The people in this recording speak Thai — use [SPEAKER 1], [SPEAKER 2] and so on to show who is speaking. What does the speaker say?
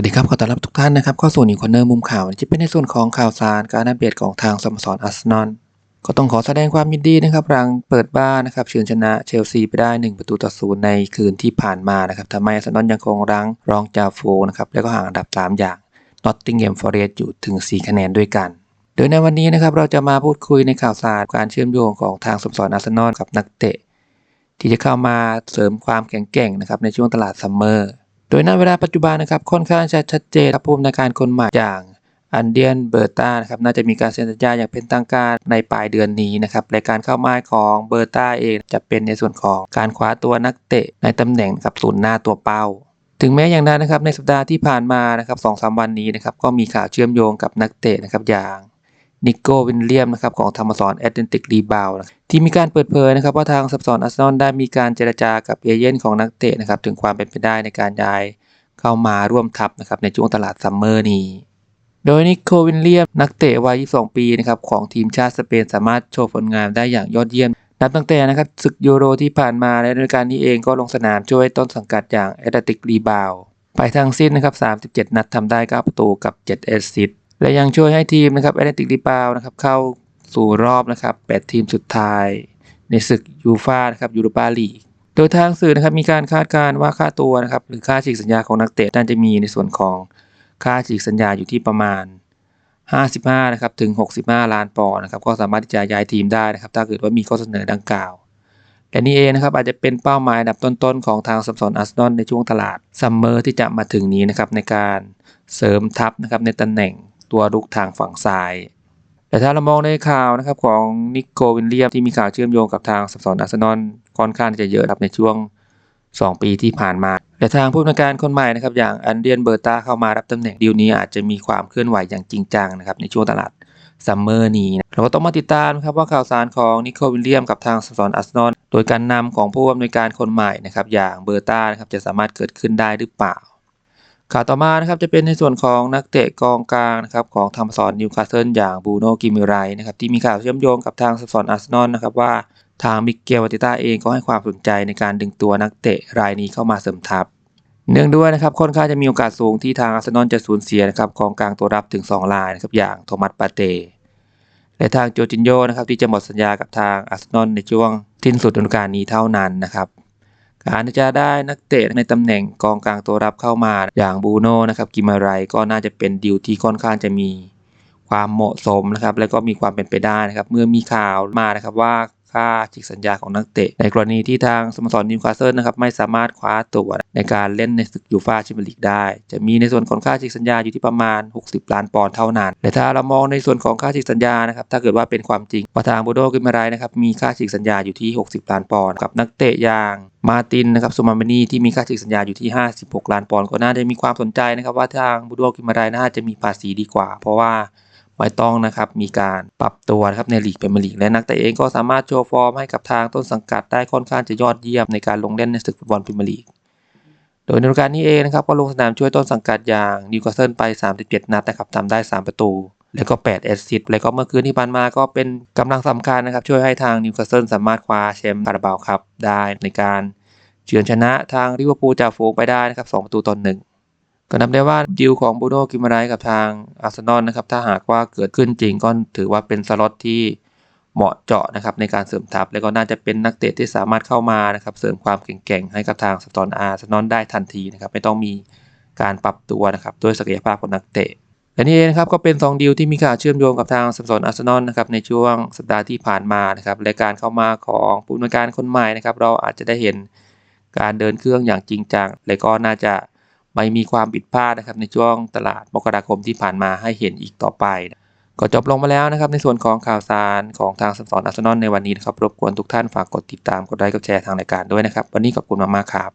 [SPEAKER 1] วัสดีครับ ขอต้อนรับทุกท่านนะครับเข้าสู่นิวคอนเนอร์มุมข่าวจะเป็นในส่วนของข่าวสารการอัปเดตของทางสโมสรอาร์เซนอลก็ต้องขอแสดงความยินดีนะครับหลังเปิดบ้านนะครับเฉือนชนะเชลซีไปได้ 1 ประตูต่อศูนย์ในคืนที่ผ่านมานะครับทำให้อาร์เซนอลยังคงรั้งรองจ่าฝูงนะครับแล้วก็ห่างอันดับ 3 อย่างนอตติงแฮมฟอร์เรสต์อยู่ถึง 4 คะแนนด้วยกัน โดยในวันนี้นะครับเราจะมาพูดคุยในข่าวสารการเชื่อมโยงของทางสโมสรอาร์เซนอลกับนักเตะ ที่จะเข้ามาเสริมความแข็งแกร่งนะครับในช่วงตลาดซัมเมอร์ โดยณเวลาปัจจุบันนะครับค่อนข้างจะชัดเจนครับผู้อำนวยการคนใหม่อย่างอันเดียนเบอร์ตานะครับน่าจะมีการเซ็นสัญญาอย่างเป็นทางการในปลายเดือนนี้นะครับและการเข้ามาของเบอร์ตาเองจะเป็นในส่วนของการคว้าตัวนักเตะในตำแหน่งกับศูนย์หน้าตัวเป้า ถึงแม้อย่างนั้นนะครับในสัปดาห์ที่ผ่านมานะครับสองสามวันนี้นะครับก็มีข่าวเชื่อมโยงกับนักเตะนะครับอย่าง นิโก้วินเลียมนะครับของธรรมศรแอตเลนติกรีบาวที่มีการเปิดเผยนะครับว่าทางสโมสรอาร์เซนอลได้มีการเจรจากับเอเย่นของนักเตะนะครับถึงความเป็นไปได้ในการย้ายเข้ามาร่วมทัพนะครับในช่วงตลาดซัมเมอร์นี้โดยนิโควินเลียมนักเตะวัย 22 ปีนะครับของทีมชาติสเปนสามารถโชว์ผลงานได้อย่างยอดเยี่ยม นับตั้งแต่นะครับศึกยูโรที่ผ่านมาและในการนี้เองก็ลงสนามช่วยต้นสังกัดอย่างแอตเลติกรีบาวไปทั้งสิ้นนะครับ 37 นัดทำได้ 9 ประตูกับ7เอสซิสต์ และยังช่วยให้ทีมนะครับแอตเลติกรีบาวนะครับเข้าสู่รอบนะครับ 8 ทีมสุดท้าย ในศึกยูฟ่านะครับยูโรปาลีกโดยทางสื่อนะครับมีการคาดการณ์ว่าค่าตัวนะครับหรือค่าฉีกสัญญาของนักเตะน่าจะมีในส่วนของค่าฉีกสัญญาอยู่ที่ประมาณ 55นะครับถึง 65 ล้านปอนด์นะครับก็สามารถที่จะย้ายทีมได้นะครับถ้าเกิดว่ามีข้อเสนอดังกล่าวและนี่เองนะครับอาจจะเป็นเป้าหมายอันดับต้นๆ ของทางสโมสรอาร์เซนอลในช่วงตลาดซัมเมอร์ที่จะมาถึงนี้นะครับในการเสริมทัพนะครับในตำแหน่ง ตัวลุกทางฝั่งซ้าย แต่ถ้าเรามองในข่าวนะครับของนิโกวินเลียมที่มีข่าวเชื่อมโยงกับทางสโมสรอาร์เซนอลค่อนข้างจะเยอะครับในช่วง 2 ปีที่ผ่านมาแต่ทางผู้อำนวยการคนใหม่นะครับอย่างอันเดียนเบอร์ตาเข้ามารับตำแหน่งดีลนี้อาจจะมีความเคลื่อนไหวอย่างจริงจังนะครับในช่วงตลาดซัมเมอร์นี้เราก็ต้องมาติดตามนะครับว่าข่าวสารของนิโคลวิลเลียมกับทางสโมสรอาร์เซนอลโดยการนำของผู้อำนวยการคนใหม่นะครับอย่างเบอร์ตานะครับจะสามารถเกิดขึ้นได้หรือเปล่า ข่าวต่อมานะครับจะเป็นในส่วนของนักเตะกองกลางนะครับของธรรมศรนิวคาสเซิลอย่างบูโนกิมิไรนะครับที่มีข่าวเชื่อมโยงกับทางสโมสรอาร์เซนอลนะครับว่าทางมิเกลวัติต้าเองก็ให้ความสนใจในการดึงตัวนักเตะรายนี้เข้ามาเสริมทัพ เนื่องด้วยนะครับค่อนข้างจะมีโอกาสสูงที่ทางอาร์เซนอลจะสูญเสียนะครับกองกลางตัวรับถึง 2 รายนะครับอย่างโทมัสปาเตและทางโจจินโยนะครับที่จะหมดสัญญากับทางอาร์เซนอลในช่วงทิ้นสุดฤดูกาลนี้เท่านั้นนะครับ การที่จะได้นักเตะในตำแหน่งกองกลางตัวรับเข้ามาอย่างบูโน่นะครับกิมาไรก็น่าจะเป็นดีลที่ค่อนข้างจะมีความเหมาะสมนะครับ และก็มีความเป็นไปได้นะครับ เมื่อมีข่าวมานะครับว่า ค่าฉีกสัญญาของนักเตะ ในกรณีที่ทางสโมสรนิวคาสเซิลนะครับไม่สามารถคว้าตัวในการเล่นในศึกยูฟ่าแชมเปี้ยนลีกได้ จะมีในส่วนของค่าฉีกสัญญาอยู่ที่ประมาณ 60 ล้านปอนด์เท่านั้นแต่ถ้าเรามองในส่วนของค่าฉีกสัญญานะครับถ้าเกิดว่าเป็นความจริงว่าทางบูโดกิมาไรนะครับมีค่าฉีกสัญญาอยู่ที่ 60 ล้านปอนด์กับนักเตะอย่างมาตินนะครับซูมาเมนีที่มีค่าฉีกสัญญาอยู่ที่ 56 ล้านปอนด์ก็น่าจะมีความสนใจนะครับว่าทางบูโดกิมาไรน่าจะมีภาษีดีกว่า เพราะว่า ไม่ต้องนะครับมีการปรับตัวนะครับในลีกเป็นลีกและนักเตะเองก็สามารถโชว์ฟอร์มให้กับทางต้นสังกัดได้ค่อนข้างจะยอดเยี่ยมในการลงเล่นในศึกฟุตบอลพรีเมียร์ลีกโดยในฤดูกาลนี้เองนะครับก็ลงสนามช่วยต้นสังกัดอย่างนิวคาสเซิลไป 37 นัดนะครับทำได้ 3 ประตู แล้วก็ 8 แอสซิสต์แล้วก็เมื่อคืนที่ผ่านมาก็เป็นกำลังสำคัญนะครับ ช่วยให้ทางนิวคาสเซิลสามารถคว้าแชมป์คาราบาวครับได้ในการเฉือนชนะทางลิเวอร์พูลจากฝูงไปได้นะครับ 2 ประตูต่อหนึ่ง ก็นับได้ว่าดีลของบูโนกิมาไรกับทางอาร์เซนอลนะครับถ้าหากว่าเกิดขึ้นจริงก็ถือว่าเป็นสล็อตที่เหมาะเจาะนะครับในการเสริมทัพ และก็น่าจะเป็นนักเตะที่สามารถเข้ามานะครับเสริมความแข็งๆให้กับทางสตอนอาร์เซนอลได้ทันทีนะครับไม่ต้องมีการปรับตัวนะครับด้วยศักยภาพของนักเตะและนี่เองนะครับก็เป็น 2 ดีลที่มีข่าวเชื่อมโยงกับทางสโมสรอาร์เซนอลนะครับในช่วงสัปดาห์ที่ผ่านมานะครับและการเข้ามาของผู้อำนวยการคนใหม่นะครับเราอาจจะได้เห็นการเดินเครื่องอย่างจริงจังและก็น่าจะ ไม่มีความผิดพลาดนะครับในช่วงตลาดมกราคมที่ผ่านมาให้เห็นอีกต่อไป ก็จบลงมาแล้วนะครับในส่วนของข่าวสารของทางสโมสรอาร์เซนอลในวันนี้นะครับรบกวนทุกท่านฝากกดติดตามกดไลค์กดแชร์ทางรายการด้วยนะครับ วันนี้ขอบคุณมากๆครับ